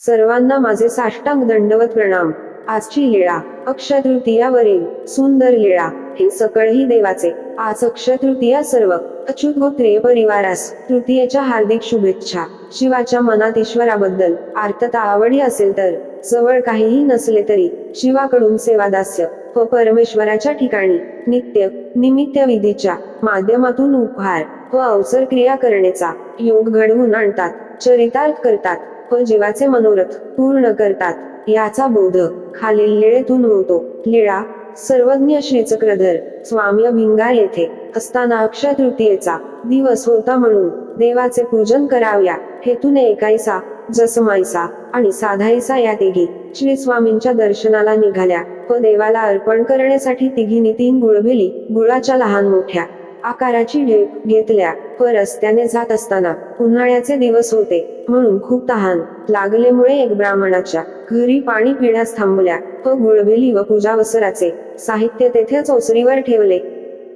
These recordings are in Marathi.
सर्वांना माझे साष्टांग दंडवत प्रणाम. आजची लीळा अक्षतृतीयावरील सुंदर लीळा हे सकळही देवाचे. आज अक्षतृतीया सर्व अच्युत गोत्रीय परिवारास तृतीयेच्या हार्दिक शुभेच्छा. शिवाच्या मनात ईश्वराबद्दल आर्तता आवडी असेल तर जवळ काहीही नसले तरी शिवाकडून सेवादास्य व परमेश्वराच्या ठिकाणी नित्य निमित्त विधीच्या माध्यमातून उपहार व अवसर क्रिया करण्याचा योग घडवून आणतात चरितार्थ करतात. व जीवाचे मनोरथ पूर्ण करतात. याचा बोध खालील लीळेतून होतो. लीळा सर्वज्ञ श्रीचक्रधर स्वामी भिंगार येथे असताना अक्षय तृतीयेचा दिवस होता म्हणून देवाचे पूजन कराव्या. हेतूने एकाईसा जसमाईसा आणि साधाईसा या तिघी श्री स्वामींच्या दर्शनाला निघाल्या. व देवाला अर्पण करण्यासाठी तिघींनी तीन गुळबेली गुळाच्या लहान मोठ्या आकाराची ढेप घेतल्या. व रस्त्याने जात असताना उन्हाळ्याचे दिवस होते. म्हणून खूप तहान लागलेमुळे एक ब्राह्मणाच्या घरी पाणी पिण्यास थांबल्या व गुळबेली व पूजावसराचे साहित्य तेथेच ओसरीवर ठेवले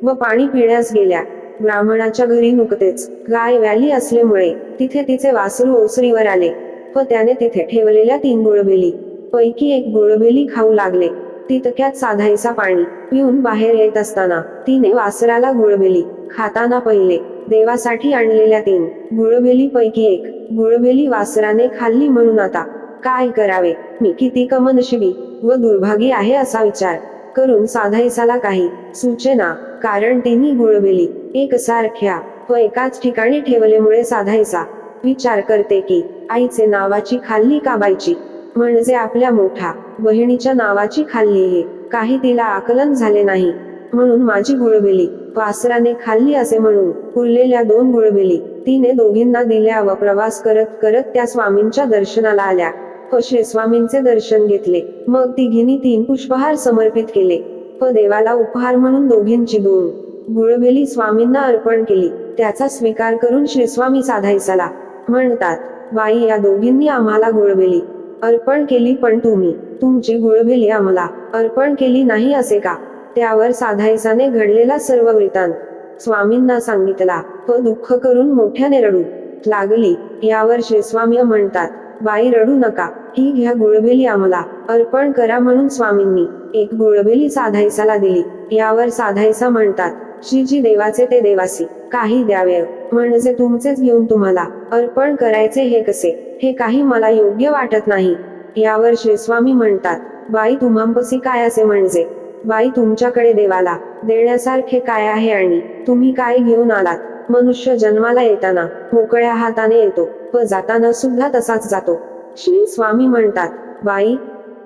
व पाणी पिण्यास गेल्या. ब्राह्मणाच्या घरी नुकतेच गाय व्याली असल्यामुळे तिथे तिचे वासरू ओसरीवर आले व त्याने तिथे ठेवलेल्या तीन गुळबेली पैकी एक गुळबेली खाऊ लागले. तितक्यात साधायचा पाणी पिऊन बाहेर येत असताना तिने वासराला गुळबेली खाताना पहिले देवासाठी आणलेल्या तीन गुळबेली पैकी एक गुळबेली वासराने खाल्ली म्हणून आता काय करावे? मी किती कमनशिबी व दुर्भागी आहे असा विचार करून साधायसाला काही सूचना कारण तिन्ही गुळबेली एकसारख्या व एकाच ठिकाणी ठेवल्यामुळे साधायचा विचार करते की आईचे नावाची खाल्ली काबायची म्हणजे आपल्या मोठ्या बहिणीच्या नावाची खाल्ली. हे काही तिला आकलन झाले नाही. म्हणून माझी गुळबेली वासराने खाल्ली असे म्हणून उरलेल्या दोन गुळबेली तिने दोघींना दिल्या व प्रवास करत करत त्या स्वामींच्या दर्शनाला आल्या. व स्वामींचे दर्शन घेतले. मग तिघींनी तीन पुष्पहार समर्पित केले. व देवाला उपहार म्हणून दोघींची दोन गुळबेली स्वामींना अर्पण केली. त्याचा स्वीकार करून श्री स्वामी साधायचाला म्हणतात बाई या दोघींनी आम्हाला गुळबेली अर्पण केली पण तुम्ही. तुमची गुळबेली आम्हाला. अर्पण केली नाही असे का? त्यावर साधायसाने घडलेला सर्व वृत्तांत स्वामींना सांगितला व दुःख करून मोठ्याने रडू लागली. यावर श्रीस्वामी म्हणतात बाई रडू नका. ही घ्या गुळबेली आम्हाला. अर्पण करा म्हणून स्वामींनी एक गुळबेली साधायसाला दिली. यावर साधायसा म्हणतात श्रीजी देवाचे ते देवासी काही द्यावे. म्हणजे तुमचेच घेऊन तुम्हाला अर्पण करायचे हे कसे? हे काही मला योग्य वाटत नाही. यावर श्री स्वामी म्हणतात बाई तुम्हांपसी काय असे म्हणजे? बाई तुमच्याकडे देवाला देण्यासारखे काय आहे आणि तुम्ही काय घेऊन आलात? मनुष्य जन्माला येताना मोकळ्या हाताने येतो व जाताना सुद्धा तसाच जातो. श्री स्वामी म्हणतात बाई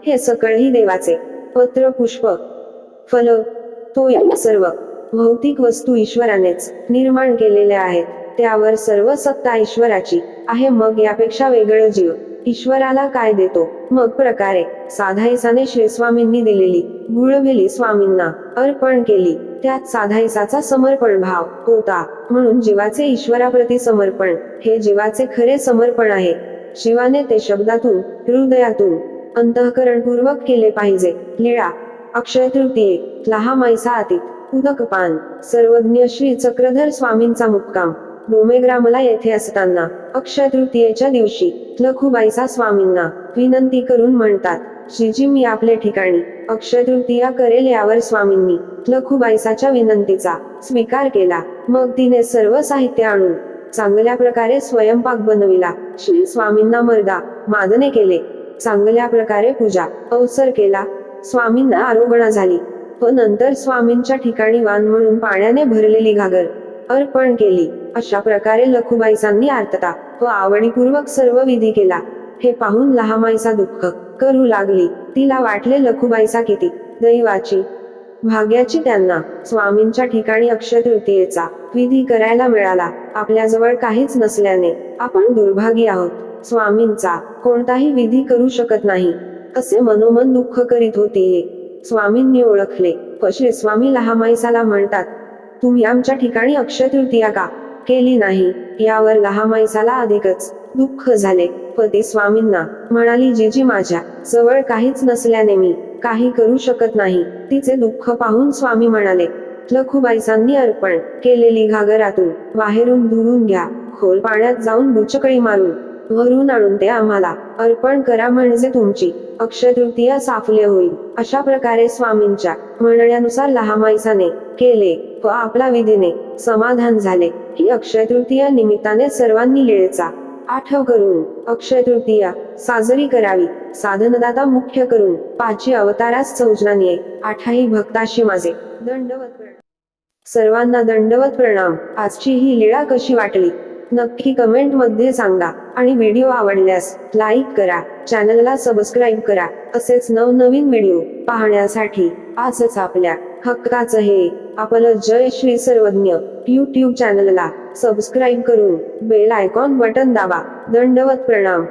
हे सकळही देवाचे पत्र पुष्प फल तो या सर्व भौतिक वस्तू ईश्वरानेच निर्माण केलेल्या आहेत. त्यावर सर्व सत्ता ईश्वराची आहे. मग यापेक्षा वेगळं जीव ईश्वराला काय देतो? मग प्रकारे साधायसाने श्रीस्वामींनी दिलेली गुळबेली स्वामींना अर्पण केली. त्यात साधायसाचा समर्पण भाव होता. म्हणून जीवाचे ईश्वराप्रती समर्पण हे जीवाचे खरे समर्पण आहे. शिवाने ते शब्दातून हृदयातून अंतःकरणपूर्वक केले पाहिजे. लीळा अक्षय तृतीये लहा मैसा अतीत उदकपान सर्वज्ञ श्री चक्रधर स्वामींचा मुक्काम डोमेग्रामला येथे असताना अक्षय तृतीयेच्या दिवशी लखुबाईसा स्वामींना विनंती करून म्हणतात श्रीजी मी आपल्या ठिकाणी अक्षय तृतीया करेल यावर स्वामींनी लखुबाईसाच्या विनंतीचा स्वीकार केला. मग तिने सर्व साहित्य आणून चांगल्या प्रकारे स्वयंपाक बनविला. श्री स्वामींना मर्दा मादने केले. चांगल्या प्रकारे पूजा अवसर केला. स्वामींना आरोगणा झाली. व नंतर स्वामींच्या ठिकाणी वान म्हणून पाण्याने भरलेली घागर अर्पण केली. अशा प्रकारे लखुबाईसांनी आर्तता व आवडीपूर्वक सर्व विधी केला. हे पाहून लहामाईसा दुःख करू लागली. तिला वाटले लखुबाईसा किती दैवाची. भाग्याची त्यांना स्वामींच्या ठिकाणी अक्षय तृतीयेचा विधी करायला मिळाला. आपल्याजवळ काहीच नसल्याने आपण दुर्भागी आहोत. स्वामींचा कोणताही विधी करू शकत नाही. असे मनोमन दुःख करीत होती हे. स्वामींनी ओळखले. कसे स्वामी लहामाईसाला म्हणतात तुम्ही आमच्या ठिकाणी अक्षय तृतीया का केली नाही? यावर लहामाईसाला अधिकच दुःख झाले. पती स्वामींना म्हणाली जीजी माझ्या जवळ काहीच नसल्याने मी काही करू शकत नाही तिचे दुःख पाहून स्वामी म्हणाले लखुबाईसांनी अर्पण केलेली घागरातून बाहेरून धुवून घ्या. खोल पाण्यात जाऊन बुचकळी मारून वरून आणून ते आम्हाला. अर्पण करा म्हणजे तुमची. अक्षय तृतीया साफल्य होईल. अशा प्रकारे स्वामींच्या म्हणण्यानुसार लहामाईसाने केले व आपला विधीने समाधान झाले. ही अक्षय तृतीया निमित्ताने सर्वांनी लिळेचा आठव करून अक्षय तृतीया साजरी करावी. साधनदाता मुख्य करून पाची अवतारास चौजनानिये आठाही भक्ताशी माझे दंडवत प्रणाम सर्वांना दंडवत प्रणाम. आजची ही लीळा कशी वाटली? नक्की कमेंटमध्ये सांगा. आणि व्हिडिओ आवडल्यास लाईक करा चॅनलला सबस्क्राईब करा असेच नवनवीन व्हिडिओ पाहण्यासाठी आजच आपल्या हक्काचं हे आपलं जय श्री सर्वज्ञ युट्यूब चॅनलला सबस्क्राईब करून बेल आयकॉन बटन दाबा दंडवत प्रणाम.